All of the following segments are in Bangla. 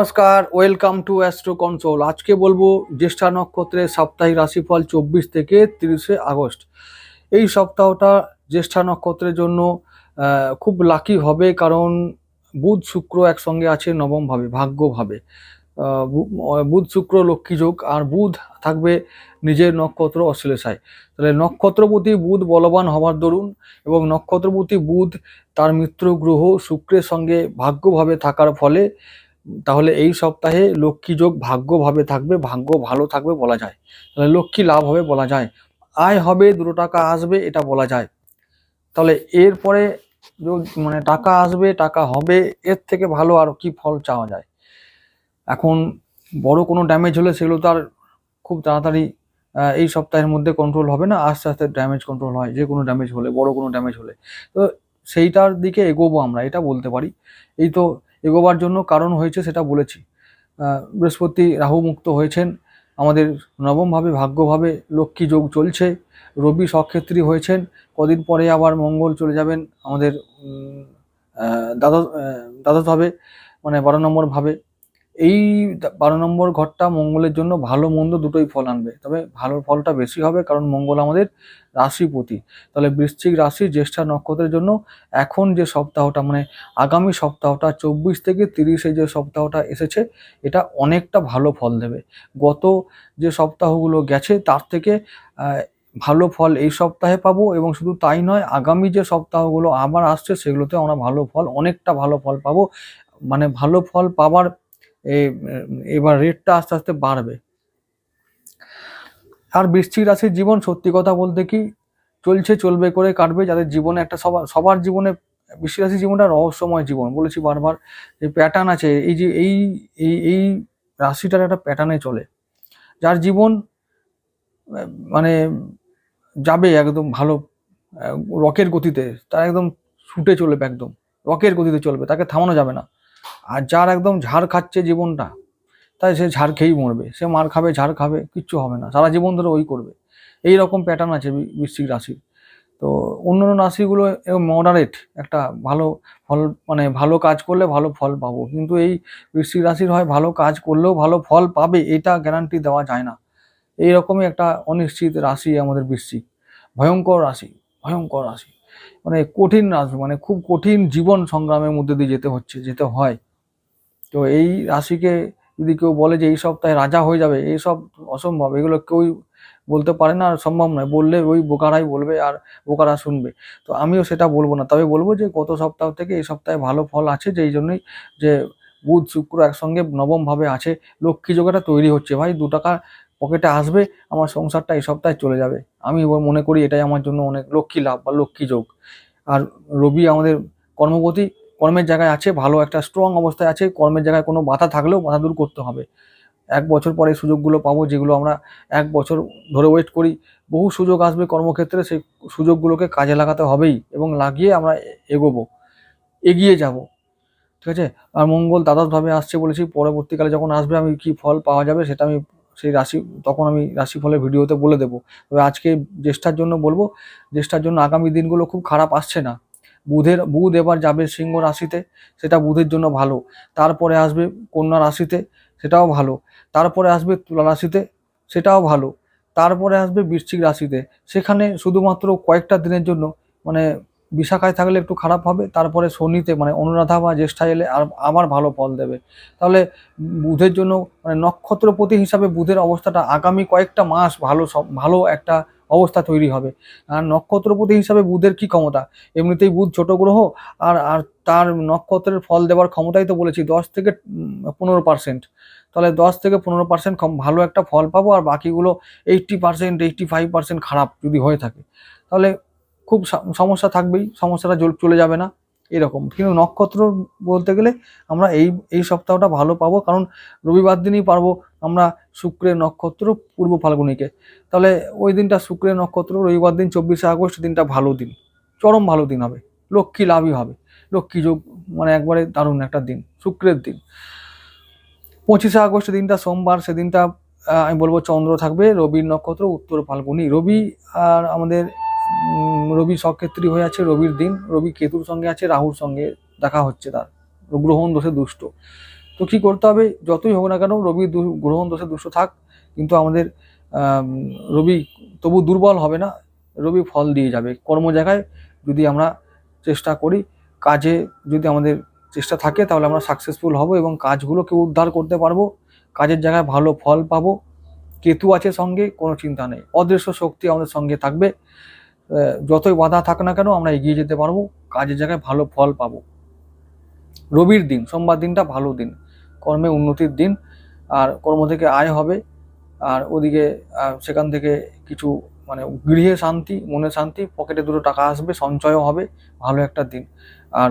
নমস্কার, ওয়েলকাম টু অ্যাস্ট্রো কনসোল। আজকে বলব জ্যেষ্ঠা নক্ষত্রের সাপ্তাহিক রাশিফল চব্বিশ থেকে তিরিশে আগস্ট। এই সপ্তাহটা জ্যেষ্ঠা নক্ষত্রের জন্য খুব লাকি হবে কারণ বুধ শুক্র একসঙ্গে আছে নবমভাবে, ভাগ্যভাবে। বুধ শুক্র লক্ষ্মী যোগ আর বুধ থাকবে নিজের নক্ষত্র অশ্লেষায়। তাহলে নক্ষত্রপতি বুধ বলবান হওয়ার দরুন এবং নক্ষত্রপতি বুধ তার মিত্র গ্রহ শুক্রের সঙ্গে ভাগ্যভাবে থাকার ফলে তাহলে এই সপ্তাহে লক্ষ্মী যোগ ভাগ্যভাবে থাকবে, ভাগ্য ভালো থাকবে বলা যায়। তাহলে লক্ষ্মী লাভ হবে বলা যায়। আয় হবে, দুটো টাকা আসবে, এটা বলা যায়। তাহলে এরপরে মানে টাকা আসবে, টাকা হবে, এর থেকে ভালো আর কি ফল চাওয়া যায়? এখন বড় কোনো ড্যামেজ হলে সেগুলো তো আর খুব তাড়াতাড়ি এই সপ্তাহের মধ্যে কন্ট্রোল হবে না, আস্তে আস্তে ড্যামেজ কন্ট্রোল হয়, যে কোনো ড্যামেজ হলে, বড় কোনো ড্যামেজ হলে। তো সেইটার দিকে এগোবো আমরা, এটা বলতে পারি। এই তো এগোবার জন্য কারণ হয়েছে সেটা বলেছি। বৃহস্পতি রাহু মুক্ত হয়েছেন। আমাদের নবমভাবে, ভাগ্যভাবে লক্ষ্মী যোগ চলছে। রবি সক্ষেত্রী হয়েছেন। কদিন পরে আবার মঙ্গল চলে যাবেন আমাদের দ্বাদশ দ্বাদশভাবে মানে বারো নম্বর ভাবে এই বারো নম্বর ঘরটা মঙ্গলের জন্য ভালো মন্দ দুটোই ফল আনবে। তবে ভালো ফলটা বেশি হবে কারণ মঙ্গল আমাদের রাশিপতি। তাহলে বৃশ্চিক রাশি জ্যেষ্ঠা নক্ষত্রের জন্য এখন যে সপ্তাহটা মানে আগামী সপ্তাহটা, চব্বিশ থেকে তিরিশে যে সপ্তাহটা এসেছে, এটা অনেকটা ভালো ফল দেবে। গত যে সপ্তাহগুলো গেছে, তার থেকে ভালো ফল এই সপ্তাহে পাবো এবং শুধু তাই নয়, আগামী যে সপ্তাহগুলো আবার আসছে, সেগুলোতে আমরা ভালো ফল, অনেকটা ভালো ফল পাবো। মানে ভালো ফল এ- এবার রেটটা আস্তে আস্তে বাড়বে। আর বৃশ্চিক রাশির জীবন সত্যি কথা বলতে কি, চলছে, চলবে করে কাটবে। যাদের জীবনে একটা সবার সবার জীবনে বৃশ্চিক রাশির জীবনটা রহস্যময় জীবন। বলেছি বারবার, যে প্যাটার্ন আছে, এই যে, এই এই এই রাশিটার একটা প্যাটার্নে চলে। যার জীবন মানে যাবে একদম ভালো রকের গতিতে, তার একদম ছুটে চলবে একদম। রকের গতিতে চলবে, তাকে থামানো যাবে না। আর যার একদম ঝাড় খাচ্ছে জীবনটা, তাই সে ঝাড় খেয়েই মরবে। সে মার খাবে, ঝাড় খাবে, কিচ্ছু হবে না। সারা জীবন ধরে ওই করবে। এই রকম প্যাটার্ন আছে বৃশ্চিক রাশির। তো অন্য রাশিগুলো মডারেট একটা ভালো ফল মানে ভালো কাজ করলে ভালো ফল পাবো। কিন্তু এই বৃশ্চিক রাশির হয় ভালো কাজ করলেও ভালো ফল পাবে, এটা গ্যারান্টি দেওয়া যায় না। এই রকমই একটা অনিশ্চিত রাশি আমাদের বৃশ্চিক। ভয়ঙ্কর রাশি ভয়ঙ্কর রাশি। মানে কঠিন রাশি মানে খুব কঠিন জীবন সংগ্রামের মধ্যে দিয়ে যেতে হচ্ছে, যেতে হয়। তো এই রাশিকে যদি কেউ বলে যে এই সপ্তাহে রাজা হয়ে যাবে এইসব অসম্ভব। এগুলো কেউই বলতে পারে না, আর সম্ভব নয়। বললে ওই বোকারাই বলবে আর বোকারা শুনবে। তো আমিও সেটা বলব না। তবে বলব যে গত সপ্তাহ থেকে এই সপ্তাহে ভালো ফল আছে, যেই জন্যই যে বুধ, শুক্র একসঙ্গে নবমভাবে আছে। লক্ষ্মী যোগটা তৈরি হচ্ছে। ভাই, দু টাকা পকেটে আসবে, আমার সংসারটা এই সপ্তাহে চলে যাবে। আমি মনে করি এটাই আমার জন্য অনেক লক্ষ্মী লাভ বা লক্ষ্মী যোগ। আর রবি আমাদের কর্মপতি কর্মের জায়গায় আছে, ভালো একটা স্ট্রং অবস্থায় আছে, কর্মের জায়গায় কোনো বাধা থাকলেও বাধা দূর করতে হবে। এক বছর পরে সুযোগগুলো পাবো যেগুলো আমরা এক বছর ধরে ওয়েট করি, বহু সুযোগ আসবে কর্মক্ষেত্রে, সেই সুযোগগুলোকে কাজে লাগাতে হবেই এবং লাগিয়ে আমরা এগোবো, এগিয়ে যাব। ঠিক আছে? আর মঙ্গল দ্বাদশভাবে আসছে বলেছি, পরবর্তীকালে যখন আসবে আমি কি ফল পাওয়া যাবে সেটা আমি সেই রাশি, তখন আমি রাশিফলের ভিডিওতে বলে দেবো। তবে আজকে জ্যেষ্ঠার জন্য বলব, জ্যেষ্ঠার জন্য আগামী দিনগুলো খুব খারাপ আসছে না। বুধের, বুধ এবার যাবে সিংহ রাশিতে, সেটা বুধের জন্য ভালো। তারপরে আসবে কন্যা রাশিতে, সেটাও ভালো। তারপরে আসবে তুলা রাশিতে, সেটাও ভালো। তারপরে আসবে বৃশ্চিক রাশিতে, সেখানে শুধুমাত্র কয়েকটা দিনের জন্য মানে বিশাখায় থাকলে একটু খারাপ হবে, তারপরে শনিতে মানে অনুরাধা বা জ্যেষ্ঠায় এলে আর আবার ভালো ফল দেবে। তাহলে বুধের জন্য মানে নক্ষত্রপতি হিসাবে বুধের অবস্থাটা আগামী কয়েকটা মাস ভালো সব, ভালো একটা অবস্থা তৈরি হবে। আর নক্ষত্রপতি হিসাবে বুধের কি ক্ষমতা? এমনিতেই বুধ ছোট গ্রহ, আর আর তার নক্ষত্রের ফল দেওয়ার ক্ষমতাই তো বলেছি, দশ থেকে পনেরো পার্সেন্ট তাহলে দশ থেকে পনেরো পার্সেন্ট ভালো একটা ফল পাবো, আর বাকিগুলো eighty percent eighty five percent খারাপ যদি হয়ে থাকে। তাহলে খুব সমস্যা থাকবেই, সমস্যাটা চলে যাবে না। এরকম। কিন্তু নক্ষত্র বলতে গেলে আমরা এই এই সপ্তাহটা ভালো পাবো, কারণ রবিবার দিনই পারব আমরা শুক্রের নক্ষত্র, পূর্ব ফাল্গুনিকে। তাহলে ওই দিনটা শুক্রের নক্ষত্র, রবিবার দিন চব্বিশে আগস্ট, দিনটা ভালো দিন। চরম ভালো দিন হবে। লক্ষ্মী লাভই হবে। লক্ষ্মী যোগ মানে একবারে দারুণ একটা দিন, শুক্রের দিন। পঁচিশে আগস্ট দিনটা সোমবার, সেদিনটা আমি বলব চন্দ্র থাকবে, রবির নক্ষত্র, উত্তর ফাল্গুনি। রবি আর আমাদের রবি সক্ষেত্রী হয়ে আছে রবির দিন, রবি কেতুর সঙ্গে আছে, রাহুর সঙ্গে দেখা হচ্ছে তার। গ্রহণ দোষে দুষ্ট। তো কী করতে হবে? যতই হোক না কেন রবি গ্রহণ দোষে দুষ্ট থাক, কিন্তু আমাদের রবি তবু দুর্বল হবে না, রবি ফল দিয়ে যাবে। কর্ম জায়গায় যদি আমরা চেষ্টা করি, কাজে যদি আমাদের চেষ্টা থাকে, তাহলে আমরা সাকসেসফুল হব এবং কাজগুলোকে উদ্ধার করতে পারব, কাজের জায়গায় ভালো ফল পাবো। কেতু আছে সঙ্গে, কোনো চিন্তা নেই। অদৃশ্য শক্তি আমাদের সঙ্গে থাকবে। যতই বাধা থাক না কেন আমরা এগিয়ে যেতে পারব, কাজের জায়গায় ভালো ফল পাবো। রবির দিন, সোমবার দিনটা ভালো দিন, কর্মে উন্নতির দিন, আর কর্ম থেকে আয় হবে, আর ওদিকে সেখান থেকে কিছু মানে গৃহে শান্তি, মনে শান্তি, পকেটে দুটো টাকা আসবে, সঞ্চয়ও হবে, ভালো একটা দিন। আর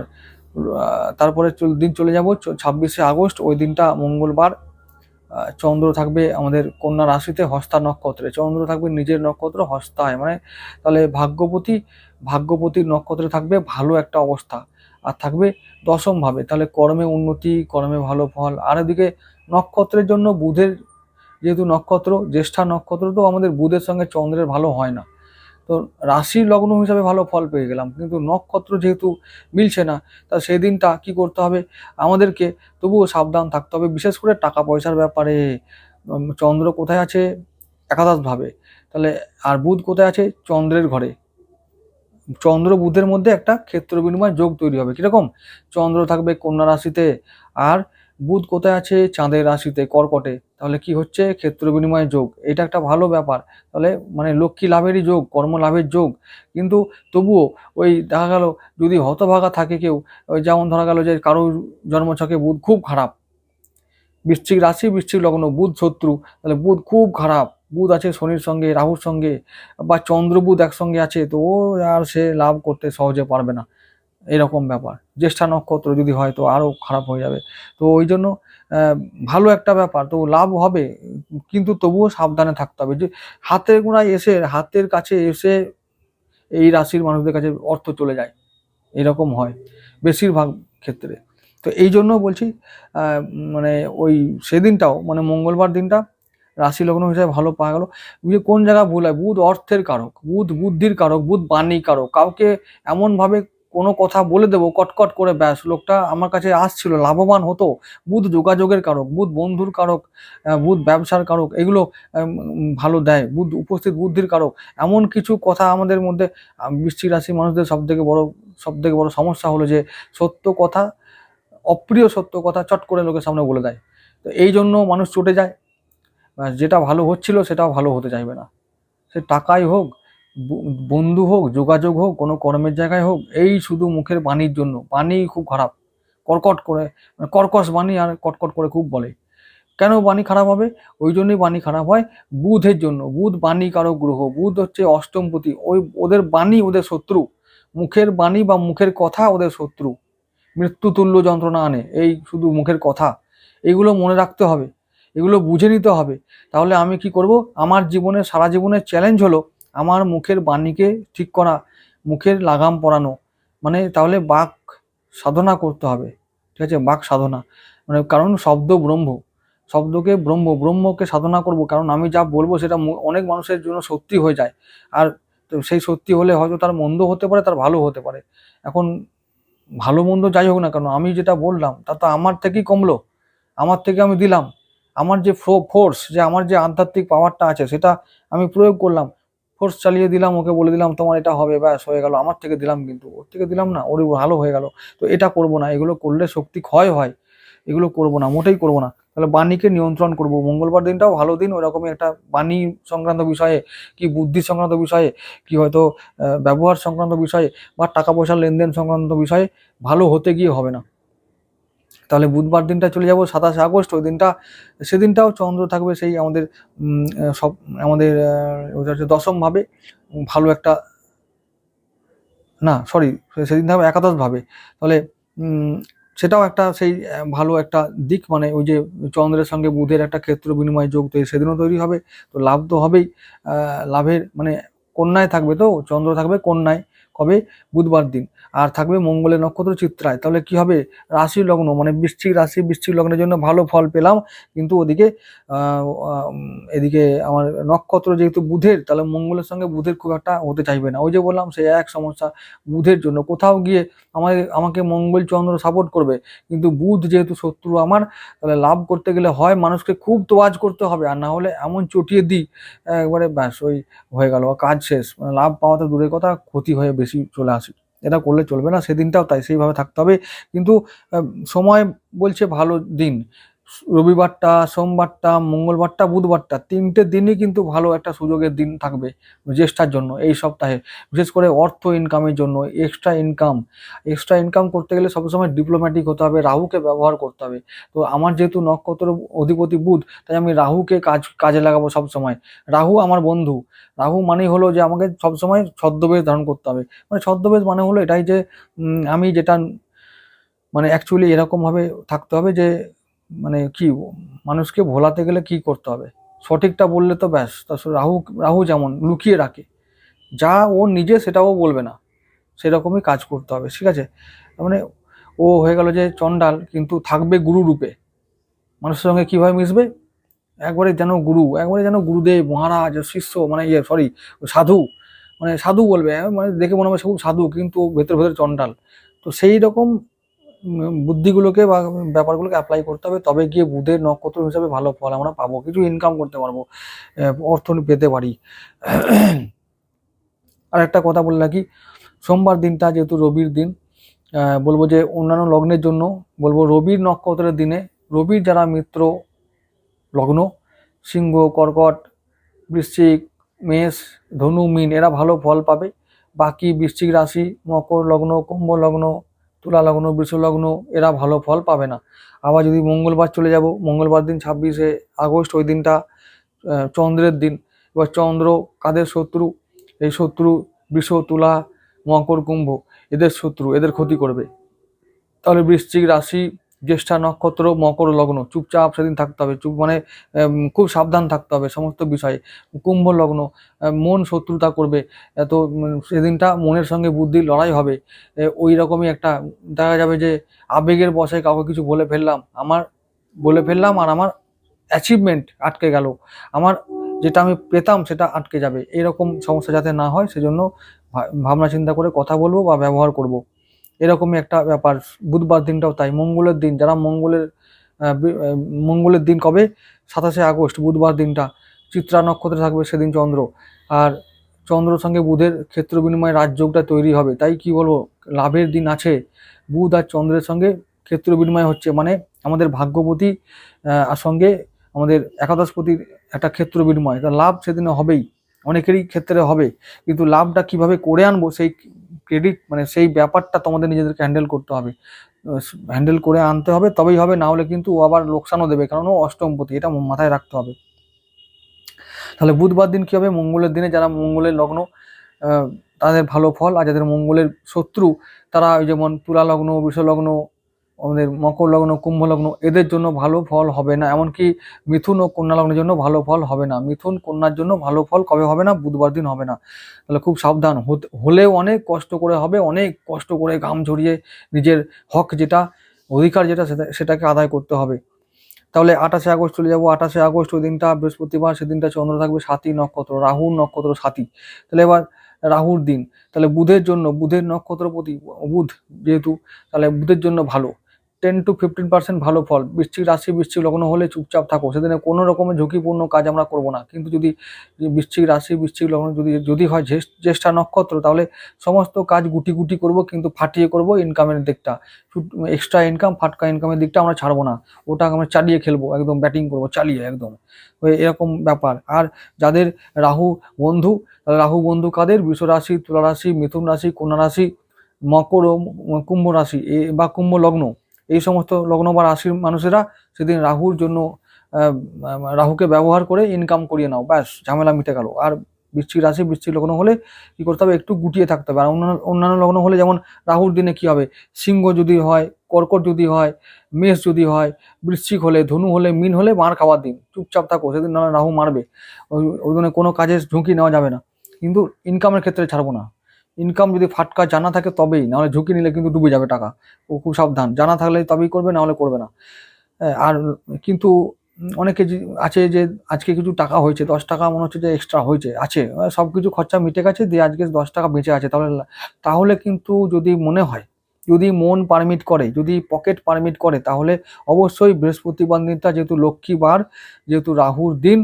তারপরে দিন চলে যাব ছাব্বিশে আগস্ট, ওই দিনটা মঙ্গলবার চন্দ্র থাকবে আমাদের কন্যা রাশিতে হস্তা নক্ষত্রে। চন্দ্র থাকবে নিজের নক্ষত্র হস্তায় মানে তাহলে ভাগ্যপতি, ভাগ্যপতির নক্ষত্রে থাকবে ভালো একটা অবস্থা। আর থাকবে দশমভাবে তাহলে কর্মে উন্নতি, কর্মে ভালো ফল। আর এদিকে নক্ষত্রের জন্য বুধের যেহেতু নক্ষত্র, জ্যেষ্ঠা নক্ষত্র, তো আমাদের বুধের সঙ্গে চন্দ্রের ভালো হয় না। তো রাশির লগ্ন হিসাবে ভালো ফল পেয়ে গেলাম, কিন্তু নক্ষত্র যেহেতু মিলছে না, তা সেই দিনটা কি করতে হবে? আমাদেরকে তবুও সাবধান থাকতে হবে, বিশেষ করে টাকা পয়সার ব্যাপারে। চন্দ্র কোথায় আছে? একাদশ ভাবে তাহলে, আর বুধ কোথায় আছে? চন্দ্রের ঘরে। চন্দ্র বুধের মধ্যে একটা ক্ষেত্র বিনিময় যোগ তৈরি হবে, কীরকম? চন্দ্র থাকবে কন্যা রাশিতে, আর বুধ কোথায় আছে, চাঁদের রাশিতে, কর্কটে, তাহলে কি হচ্ছে? ক্ষেত্র বিনিময় যোগ, এটা একটা ভালো ব্যাপার। তাহলে মানে লক্ষ্মী লাভেরই যোগ, কর্ম লাভের যোগ। কিন্তু তবুও ওই দেখা গেল, যদি হতভাগা থাকে কেউ, ওই যেমন ধরা গেল যে কারোর জন্মছকে বুধ খুব খারাপ। বৃশ্চিক রাশি, বৃশ্চিক লগ্ন, বুধ শত্রু, তাহলে বুধ খুব খারাপ। বুধ আছে শনির সঙ্গে, রাহুর সঙ্গে, বা চন্দ্র বুধ একসঙ্গে আছে, তো ও আর সে লাভ করতে সহজে পারবে না। এরকম ব্যাপার। জ্যেষ্ঠা নক্ষত্র যদি হয় তো আরও খারাপ হয়ে যাবে। তো ওই জন্য ভালো একটা ব্যাপার। তো লাভ হবে, কিন্তু তবুও সাবধানে থাকতে হবে। যে হাতের গোড়ায় এসে, হাতের কাছে এসে এই রাশির মানুষদের কাছে অর্থ চলে যায়। এরকম হয় বেশিরভাগ ক্ষেত্রে। তো এই জন্য বলছি মানে ওই সেদিনটাও মানে মঙ্গলবার দিনটা রাশি লগ্ন হিসাবে ভালো পাওয়া গেল। যে কোন জায়গায় ভুল হয়? বুধ অর্থের কারক, বুধ বুদ্ধির কারক, বুধ বাণী কারক। কাউকে এমনভাবে কোনো কথা বলে দেবো, কটকট করে ব্যাস। লোকটা আমার কাছে আসছিল, লাভবান হতো। বুধ যোগাযোগের কারক, বুধ বন্ধুর কারক বুধ ব্যবসার কারক, এগুলো ভালো দেয়। বুধ উপস্থিত বুদ্ধির কারক। এমন কিছু কথা আমাদের মধ্যে বৃশ্চিক রাশির মানুষদের সব থেকে বড় সব থেকে বড় সমস্যা হলো যে, সত্য কথা, অপ্রিয় সত্য কথা চট করে লোকের সামনে বলে দেয়। তো এই জন্য মানুষ চটে যায়। যেটা ভালো হচ্ছিল, সেটাও ভালো হতে চাইবে না। সে টাকাই হোক বন্ধু হোক, যোগাযোগ হোক, কোনো কর্মের জায়গায় হোক, এই শুধু মুখের বাণীর জন্য। বাণী খুব খারাপ। কর্কট করে মানে কর্কশ বাণী আর কটকট করে খুব বলে। কেন বাণী খারাপ হবে? ওই জন্যই বাণী খারাপ হয় বুধের জন্য। বুধ বাণী কারক গ্রহ। বুধ হচ্ছে অষ্টমপতি ওই, ওদের বাণী ওদের শত্রু। মুখের বাণী বা মুখের কথা ওদের শত্রু। মৃত্যুতুল্য যন্ত্রণা আনে। এই শুধু মুখের কথা। এগুলো মনে রাখতে হবে। এগুলো বুঝে নিতে হবে। তাহলে আমি কি করব? আমার জীবনে সারা জীবনের চ্যালেঞ্জ হলো আমার মুখের বাণীকে ঠিক করা, মুখের লাগাম পরানো মানে তাহলে বাক সাধনা করতে হবে, ঠিক আছে? বাক সাধনা। মানে কারণ শব্দ ব্রহ্ম, শব্দকে ব্রহ্ম, ব্রহ্মকে সাধনা করব, কারণ আমি যা বলব সেটা অনেক মানুষের জন্য সত্যি হয়ে যায়। আর সেই সত্যি হলে হয়তো তার মন্দ হতে পারে, তার ভালো হতে পারে। এখন ভালো মন্দ যাই হোক না কেন, আমি যেটা বললাম, তা তো আমার থেকেই কমলো, আমার থেকে আমি দিলাম। আমার যে ফোর্স, যে আমার যে আধ্যাত্মিক পাওয়ারটা আছে, সেটা আমি প্রয়োগ করলাম। ফোর্স চালিয়ে দিলাম, ওকে বলে দিলাম, তোমার এটা হবে, ব্যাস, হয়ে গেল। আমার থেকে দিলাম কিন্তু, ওর থেকে দিলাম না ওর ভালো হয়ে গেল। তো এটা করব না, এগুলো করলে শক্তি ক্ষয় হয়, এগুলো করব না, মোটেই করব না। তাহলে বাণীকে নিয়ন্ত্রণ করব, মঙ্গলবার দিনটাও ভালো দিন ওরকমই একটা বাণী সংক্রান্ত বিষয়ে, কি বুদ্ধি সংক্রান্ত বিষয়ে, কি হয়তো ব্যবহার সংক্রান্ত বিষয়ে, বা টাকা পয়সার লেনদেন সংক্রান্ত বিষয়ে ভালো হতে গিয়ে হবে না। তাহলে বুধবার দিনটা চলে যাব, সাতাশে আগস্ট, ওই দিনটা, সেদিনটাও চন্দ্র থাকবে সেই আমাদের সব, আমাদের ওটা হচ্ছে দশম ভাবে ভালো একটা, না সরি সেদিন থাকবে একাদশ ভাবে, তাহলে সেটাও একটা সেই ভালো একটা দিক মানে ওই যে চন্দ্রের সঙ্গে বুধের একটা ক্ষেত্র বিনিময় যোগ তৈরি সেদিনও তৈরি হবে, তো লাভ তো হবেই লাভের মানে কন্যায় থাকবে তো, চন্দ্র থাকবে কন্যায় কবে? বুধবার দিন। আর থাকবে মঙ্গলের নক্ষত্র চিত্রায়। তাহলে কি হবে? রাশি লগ্ন মানে বৃশ্চিক রাশি, বৃশ্চিক লগ্নের জন্য ভালো ফল পেলাম। কিন্তু ওদিকে এদিকে আমার নক্ষত্র যেহেতু বুধের, তাহলে মঙ্গলের সঙ্গে বুধের খুব একটা হতে চাইবে না। ওই যে বললাম সেই এক সমস্যা বুধের জন্য। কোথাও গিয়ে আমাকে আমাকে মঙ্গল চন্দ্র সাপোর্ট করবে। কিন্তু বুধ যেহেতু শত্রু আমার, তাহলে লাভ করতে গেলে হয় মানুষকে খুব তোয়াজ করতে হবে। আর না হলে এমন চটিয়ে দিই, একবারে ব্যাস ওই হয়ে গেল, কাজ শেষ। মানে লাভ পাওয়া তো দূরের কথা, ক্ষতি হয়ে বেশি। চলে আসে। এটা করলে চলবে না, সেদিনটাও তাই, সেইভাবে থাকতে হবে। কিন্তু সময় বলছে ভালো দিন। রবিবারটা, সোমবারটা, মঙ্গলবারটা, বুধবারটা তিনটে দিনই কিন্তু ভালো একটা সুযোগের দিন থাকবে জ্যেষ্ঠার জন্য এই সপ্তাহে। বিশেষ করে অর্থ ইনকামের জন্য এক্সট্রা ইনকাম এক্সট্রা ইনকাম করতে গেলে সবসময় ডিপ্লোম্যাটিক হতে হবে, রাহুকে ব্যবহার করতে হবে। তো আমার যেহেতু নক্ষত্র অধিপতি বুধ, তাই আমি রাহুকে কাজ, কাজে লাগাবো সবসময়। রাহু আমার বন্ধু। রাহু মানেই হলো যে আমাকে সবসময় ছদ্মবেশ ধারণ করতে হবে। মানে ছদ্মবেশ মানে হলো এটাই যে আমি যেটা মানে অ্যাকচুয়ালি এরকমভাবে থাকতে হবে যে মানে কি, মানুষকে ভোলাতে গেলে কি করতে হবে? সঠিকটা বললে তো ব্যাস। তা রাহু রাহু যেমন লুকিয়ে রাখে, যা ও নিজে সেটাও বলবে না। সেরকমই কাজ করতে হবে, ঠিক আছে? মানে ও হয়ে গেল যে চণ্ডাল, কিন্তু থাকবে গুরু রূপে। মানুষের সঙ্গে কীভাবে মিশবে? একবারে যেন গুরু, একবারে যেন গুরুদেব, মহারাজ, শিষ্য মানে ইয়ে সরি সাধু মানে সাধু বলবে। মানে দেখে মনে হবে সাধু, কিন্তু ভেতর ভেতর চণ্ডাল। তো সেই রকম বুদ্ধিগুলোকে বা ব্যাপারগুলোকে অ্যাপ্লাই করতে হবে, তবে গিয়ে বুধের নক্ষত্র হিসাবে ভালো ফল আমরা পাবো, কিছু ইনকাম করতে পারব অর্থ পেতে পারি। আর একটা কথা বলে রাখি, সোমবার দিনটা যেহেতু রবির দিন বলব যে অন্যান্য লগ্নের জন্য বলব রবির নক্ষত্রের দিনে, রবির যারা মিত্র লগ্ন, সিংহ, কর্কট, বৃশ্চিক, মেষ, ধনু, মিন, এরা ভালো ফল পাবে। বাকি বৃশ্চিক রাশি, মকর লগ্ন, কুম্ভ লগ্ন তুলা লগ্ন, বৃষ লগ্ন, এরা ভালো ফল পাবে না। আবার যদি মঙ্গলবার চলে যাব, মঙ্গলবার দিন ছাব্বিশে আগস্ট, ওই দিনটা চন্দ্রের দিন। এবার চন্দ্র, কাদের শত্রু? এই শত্রু বৃষ, তুলা, মকর, কুম্ভ। এদের শত্রু, এদের ক্ষতি করবে। তাহলে বৃশ্চিক রাশি জ্যেষ্ঠা, নক্ষত্র, মকর, লগ্ন। চুপচাপ সেদিন থাকতে হবে। চুপ মানে খুব সাবধান থাকতে হবে সমস্ত বিষয়ে। কুম্ভ, লগ্ন মন শত্রুতা করবে। এত সেদিনটা মনের সঙ্গে বুদ্ধির লড়াই হবে। ওই রকমই একটা, দেখা যাবে যে আবেগের বশে কাউকে কিছু বলে ফেললাম। আমার বলে ফেললাম আর আমার অ্যাচিভমেন্ট আটকে গেল। আমার যেটা আমি পেতাম সেটা আটকে যাবে। এরকম সমস্যা যাতে না হয়, সেজন্য ভাবনা চিন্তা করে কথা বলব বা ব্যবহার করব। এরকমই একটা ব্যাপার। বুধবার দিনটাও তাই। মঙ্গলের দিন যারা মঙ্গলের মঙ্গলের দিন কবে? সাতাশে আগস্ট বুধবার দিনটা। চিত্রা নক্ষত্রে থাকবে সেদিন চন্দ্র। আর চন্দ্রর সঙ্গে বুধের ক্ষেত্র বিনিময় রাজযোগটা তৈরি হবে। তাই কি বলব? লাভের দিন আছে। বুধ আর চন্দ্রের সঙ্গে ক্ষেত্র বিনিময় হচ্ছে। মানে আমাদের ভাগ্যবতী আহ, আর সঙ্গে আমাদের একাদশপতির একটা ক্ষেত্র বিনিময়। তা লাভ সেদিনে হবেই। অনেকেরই ক্ষেত্রে হবে। কিন্তু লাভটা কীভাবে করে আনব সেই ক্রেডিট মানে সেই ব্যাপারটা তোমাদের নিজেদেরকে হ্যান্ডেল করতে হবে। হ্যান্ডেল করে আনতে হবে, তবেই হবে, না হলে কিন্তু ও আবার লোকসানও দেবে, কারণ ও অষ্টমপতি এটা মাথায় রাখতে হবে। তাহলে বুধবার দিন কী হবে? মঙ্গলের দিনে যারা মঙ্গলের লগ্ন তাদের ভালো ফল, আর যাদের মঙ্গলের শত্রু, তারা যেমন তুলা লগ্ন বৃষ লগ্ন আমাদের মকর লগ্ন, কুম্ভ লগ্ন, এদের জন্য ভালো ফল হবে না। এমনকি মিথুন ও কন্যা লগ্নের জন্য ভালো ফল হবে না। মিথুন কন্যার জন্য ভালো ফল কবে হবে না? বুধবার দিন হবে না। তাহলে খুব সাবধান। হলেও অনেক কষ্ট করে হবে, অনেক কষ্ট করে ঘাম ঝরিয়ে নিজের হক যেটা, অধিকার যেটা, সেটা, সেটাকে আদায় করতে হবে। তাহলে আঠাশে আগস্ট চলে যাব। আঠাশে আগস্ট ওই দিনটা, বৃহস্পতিবার সেদিনটা চন্দ্র থাকবে সাতই নক্ষত্র, রাহুর নক্ষত্র সাতই তাহলে এবার রাহুর দিন। তাহলে বুধের জন্য, বুধের নক্ষত্রপতি বুধ যেহেতু, তাহলে বুধের জন্য ভালো। টেন টু ফিফটিন পার্সেন্ট ভালো ফল। বৃশ্চিক রাশি বৃশ্চিক লগ্ন হলে চুপচাপ থাকো। সেদিনে কোনো রকমের ঝুঁকিপূর্ণ কাজ আমরা করব না। কিন্তু যদি বৃশ্চিক রাশি বৃশ্চিক লগ্ন যদি যদি হয় জ্যেষ্ঠ- নক্ষত্র, তাহলে সমস্ত কাজ গুটি গুটি করব, কিন্তু ফাটিয়ে করব ইনকামের দিকটা। এক্সট্রা ইনকাম ফাটকা ইনকামের দিকটা আমরা ছাড়বো না। ওটা আমরা চালিয়ে খেলব, একদম ব্যাটিং করব, চালিয়ে একদম। এরকম ব্যাপার। আর যাদের রাহু বন্ধু রাহু বন্ধু কাদের? বৃষ রাশি মিথুন রাশি, কন্যা রাশি, মকর ও কুম্ভ রাশি বা কুম্ভ লগ্ন। এই সমস্ত লগ্ন বা রাশির মানুষেরা সেদিন রাহুর জন্য রাহুকে ব্যবহার করে ইনকাম করিয়ে নাও। ব্যাস, ঝামেলা মিটে গেল। আর বৃশ্চিক রাশি, বৃশ্চিক লগ্ন হলে কি করতে হবে? একটু গুটিয়ে থাকতে হবে। আর অন্যান্য অন্যান্য লগ্ন হলে যেমন রাহুর দিনে কি হবে? সিংহ যদি হয়, কর্কট যদি হয়, মেষ যদি হয়, বৃশ্চিক হলে, ধনু হলে, মিন হলে মার খাওয়ার দিন। চুপচাপ থাকো, সেদিন রাহু মারবে। ওই ওই কোনো কাজের ঝুঁকি নেওয়া যাবে না। কিন্তু ইনকামের ক্ষেত্রে ছাড়বো না। ইনকাম যদি ফাটকা জানা থাকে তবেই নাহলে ঝুঁকি নিলে কিন্তু ডুবে যাবে টাকা। ও খুব সাবধান জানা থাকলে তবেই করবে নাহলে করবে না। হ্যাঁ, আর কিন্তু অনেকে আছে যে আজকে কিছু টাকা হয়েছে দশ টাকা মনে হচ্ছে যে এক্সট্রা হয়েছে আছে। সব কিছু খরচা মিটে গেছে দিয়ে আজকে দশ টাকা বেঁচে আছে। তাহলে তাহলে কিন্তু যদি মনে হয় যদি মন পারমিট করে, যদি পকেট পারমিট করে, তাহলে অবশ্যই বৃহস্পতিবার দিনটা যেহেতু লক্ষ্মীবার, যেহেতু রাহুর দিন,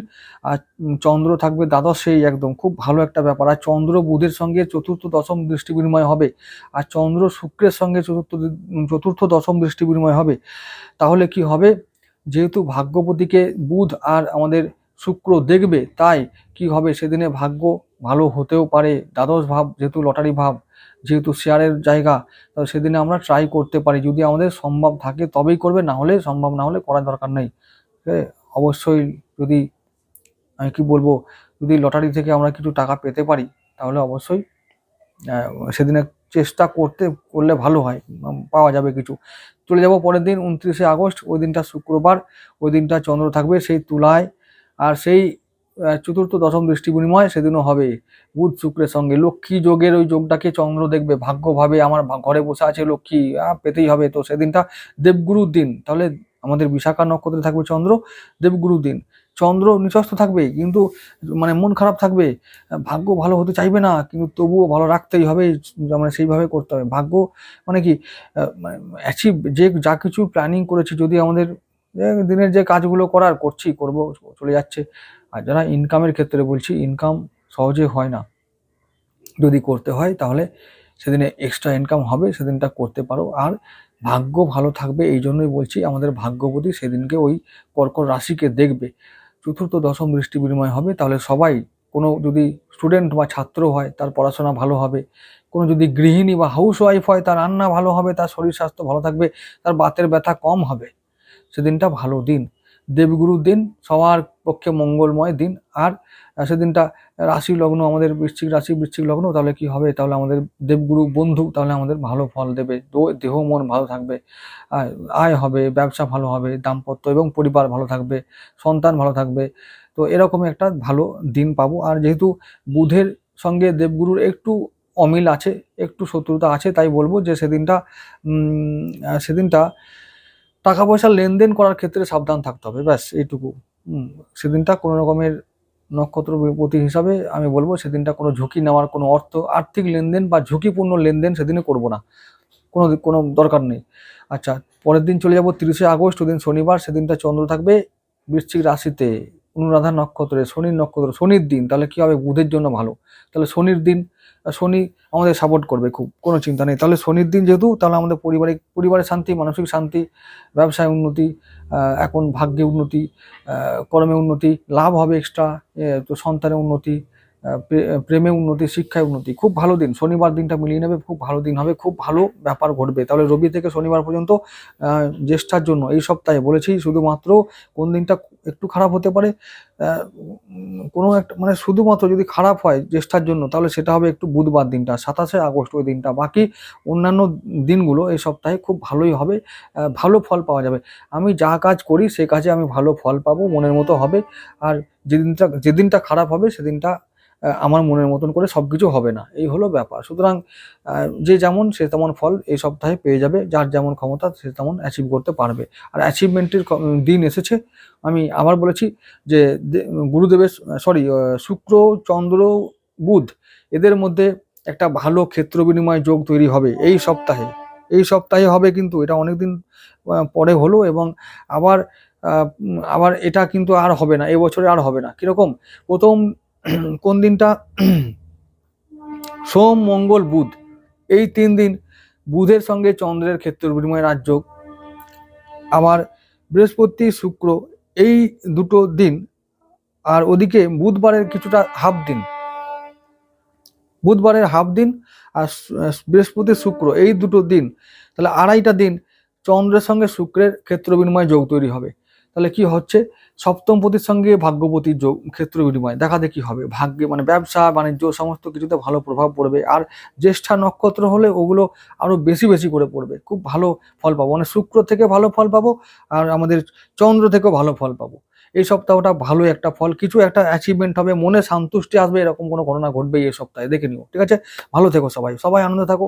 আর চন্দ্র থাকবে দ্বাদশ সেই একদম, খুব ভালো একটা ব্যাপার। আর চন্দ্র বুধের সঙ্গে চতুর্থ দশম দৃষ্টি বিনিময় হবে, আর চন্দ্র শুক্রের সঙ্গে চতুর্থ চতুর্থ দশম দৃষ্টি বিনিময় হবে, তাহলে কি হবে? যেহেতু ভাগ্যপতিকে বুধ আর আমাদের শুক্র দেখবে, তাই কি হবে? সেদিনে ভাগ্য ভালো হতেও পারে, দ্বাদশ ভাব যেহেতু লটারি ভাব যেহেতু শেয়ারের জায়গা, তো সেদিনে আমরা ট্রাই করতে পারি যদি আমাদের সম্ভব থাকে, তবেই করবে, না হলে সম্ভব না হলে করার দরকার নেই? অবশ্যই যদি, আমি কি বলব, যদি লটারি থেকে আমরা কিছু টাকা পেতে পারি, তাহলে অবশ্যই সেদিনে চেষ্টা করতে, করলে ভালো হয় পাওয়া যাবে কিছু চলে যাব পরের দিন, উনত্রিশে আগস্ট, ওই দিনটা শুক্রবার, ওই দিনটা চন্দ্র থাকবে সেই তুলায়, আর সেই চতুর্থ, দশম দৃষ্টি বিনিময়, সেদিনও হবে। বুধ শুক্রের সঙ্গে লক্ষ্মী যোগের ওই যোগটাকে চন্দ্র দেখবে, ভাগ্যভাবে আমার ঘরে বসে আছে লক্ষ্মী পেতেই হবে। তো সেদিনটা দেবগুরুর দিন। তাহলে আমাদের বিশাখা নক্ষত্রে থাকবে চন্দ্র, দেবগুরুর দিন। চন্দ্র নিচস্থ থাকবে, কিন্তু মানে মন খারাপ থাকবে। ভাগ্য ভালো হতে চাইবে না, কিন্তু তবুও ভালো রাখতেই হবে মানে সেইভাবে করতে হবে। ভাগ্য মানে কি অ্যাচিভ যে যা কিছু প্ল্যানিং করেছি, যদি আমাদের দিনের যে কাজগুলো করার, করছি, করব, চলে যাচ্ছে। আর যারা ইনকামের ক্ষেত্রে বলছি ইনকাম সহজে হয় না। যদি করতে হয়, তাহলে সেদিনে এক্সট্রা ইনকাম হবে, সেদিনটা করতে পারো। আর ভাগ্য ভালো থাকবে, এই জন্যই বলছি, আমাদের ভাগ্যবতী সেদিনকে ওই কর্কট রাশিকে দেখবে। চতুর্থ, দশম দৃষ্টি বিনিময় হবে, তাহলে সবাই, কোনো যদি স্টুডেন্ট বা ছাত্র হয়, তার পড়াশোনা ভালো হবে। কোনো যদি গৃহিণী বা হাউস ওয়াইফ হয়, তার রান্না ভালো হবে, তার শরীর স্বাস্থ্য ভালো থাকবে, তার বাতের ব্যথা কম হবে। সেদিনটা ভালো দিন। দেবগুরুর দিন, সবার পক্ষে মঙ্গলময় দিন। আর সেদিনটা রাশি লগ্ন আমাদের বৃশ্চিক রাশি, বৃশ্চিক লগ্ন, তাহলে কি হবে? তাহলে আমাদের দেবগুরু বন্ধু, তাহলে আমাদের ভালো ফল দেবে। দেহ, মন ভালো থাকবে। আয় হবে, ব্যবসা ভালো হবে, দাম্পত্য এবং পরিবার ভালো থাকবে, সন্তান ভালো থাকবে। তো এরকম একটা ভালো দিন পাবো। আর যেহেতু বুধের সঙ্গে দেবগুরুর একটু অমিল আছে, একটু শত্রুতা আছে, তাই বলব যে সেদিনটা সেদিনটা টাকা পয়সা লেনদেন করার ক্ষেত্রে সাবধান থাকতে হবে, ব্যাস এইটুকু। সেদিনটা কোনো রকমের নক্ষত্র নক্ষত্রপতি হিসাবে আমি বলব সেদিনটা কোনো ঝুঁকি নেওয়ার কোনো অর্থ, আর্থিক লেনদেন বা ঝুঁকিপূর্ণ লেনদেন সেদিনে করব না। কোনো কোনো দরকার নেই। আচ্ছা পরের দিন চলে যাব তিরিশে আগস্ট, ওদিন শনিবার, সেদিনটা চন্দ্র থাকবে, বৃশ্চিক রাশিতে। অনুরাধা নক্ষত্রে, শনির নক্ষত্র, শনির দিন, তাহলে কী হবে? বুধের জন্য ভালো। তাহলে শনির দিন শনি আমাদের সাপোর্ট করবে খুব, কোনো চিন্তা নেই। তাহলে শনির দিন যেহেতু, তাহলে আমাদের পারিবারিক, পরিবারের শান্তি, মানসিক শান্তি, ব্যবসায় উন্নতি এখন ভাগ্যে উন্নতি কর্মে উন্নতি, লাভ হবে এক্সট্রা তো সন্তানের উন্নতি প্রেমে উন্নতি, শিক্ষায় উন্নতি। খুব ভালো দিন। শনিবার দিনটা মিলিয়ে নেবে, খুব ভালো দিন হবে, খুব ভালো ব্যাপার ঘটবে। তাহলে রবি থেকে শনিবার পর্যন্ত জ্যেষ্ঠার জন্য এই সপ্তাহে বলেছি, শুধুমাত্র কোন দিনটা একটু খারাপ হতে পারে কোনো একটা মানে শুধুমাত্র যদি খারাপ হয় জ্যেষ্ঠার জন্য, তাহলে সেটা হবে একটু বুধবার দিনটা, সাতাশে আগস্ট ওই দিনটা। বাকি অন্যান্য দিনগুলো এই সপ্তাহে খুব ভালোই হবে ভালো ফল পাওয়া যাবে। আমি যা কাজ করি, সে কাজে আমি ভালো ফল পাবো, মনের মতো হবে। আর যেদিনটা যেদিনটা খারাপ হবে, সেদিনটা আমার মনের মতন করে সব কিছু হবে না। এই হলো ব্যাপার। সুতরাং যে যেমন সে তেমন ফল এই সপ্তাহে পেয়ে যাবে, যার যেমন ক্ষমতা সে তেমন অ্যাচিভ করতে পারবে। আর অ্যাচিভমেন্টের দিন এসেছে। আমি আবার বলেছি যে গুরুদেবের সরি শুক্র, চন্দ্র, বুধ, এদের মধ্যে একটা ভালো ক্ষেত্র বিনিময় যোগ তৈরি হবে এই সপ্তাহে। এই সপ্তাহে হবে কিন্তু, এটা অনেকদিন পরে হলো এবং আবার আবার এটা কিন্তু আর হবে না এবছরে আর হবে না। কীরকম? প্রথম কোন দিনটা? সোম, মঙ্গল, বুধ। এই তিন দিন বুধের সঙ্গে চন্দ্রের ক্ষেত্র বিনিময় রাজযোগ আবার বৃহস্পতি, শুক্র, এই দুটো দিন। আর ওদিকে বুধবারের কিছুটা হাফ দিন। বুধবারের হাফ দিন আর বৃহস্পতি, শুক্র, এই দুটো দিন। তাহলে আড়াইটা দিন চন্দ্রের সঙ্গে শুক্রের ক্ষেত্র বিনিময় যোগ তৈরি হবে। তাহলে কি হচ্ছে? সপ্তম পতির সঙ্গে ভাগ্যপতির যোগ, ক্ষেত্র বিনিময়। দেখা দেখি হবে। ভাগ্যে মানে ব্যবসা, বাণিজ্য, সমস্ত কিছুতে ভালো প্রভাব পড়বে। আর জ্যেষ্ঠা নক্ষত্র হলে ওগুলো আরও বেশি বেশি করে পড়বে। খুব ভালো ফল পাবো। মানে শুক্র থেকে ভালো ফল পাবো আর আমাদের চন্দ্র থেকেও ভালো ফল পাবো। এই সপ্তাহটা ভালো একটা ফল। কিছু একটা অ্যাচিভমেন্ট হবে, মনে সন্তুষ্টি আসবে, এরকম কোনো ঘটনা ঘটবে এই সপ্তাহে। দেখে নিও। ঠিক আছে? ভালো থেকো সবাই। সবাই আনন্দে থাকো।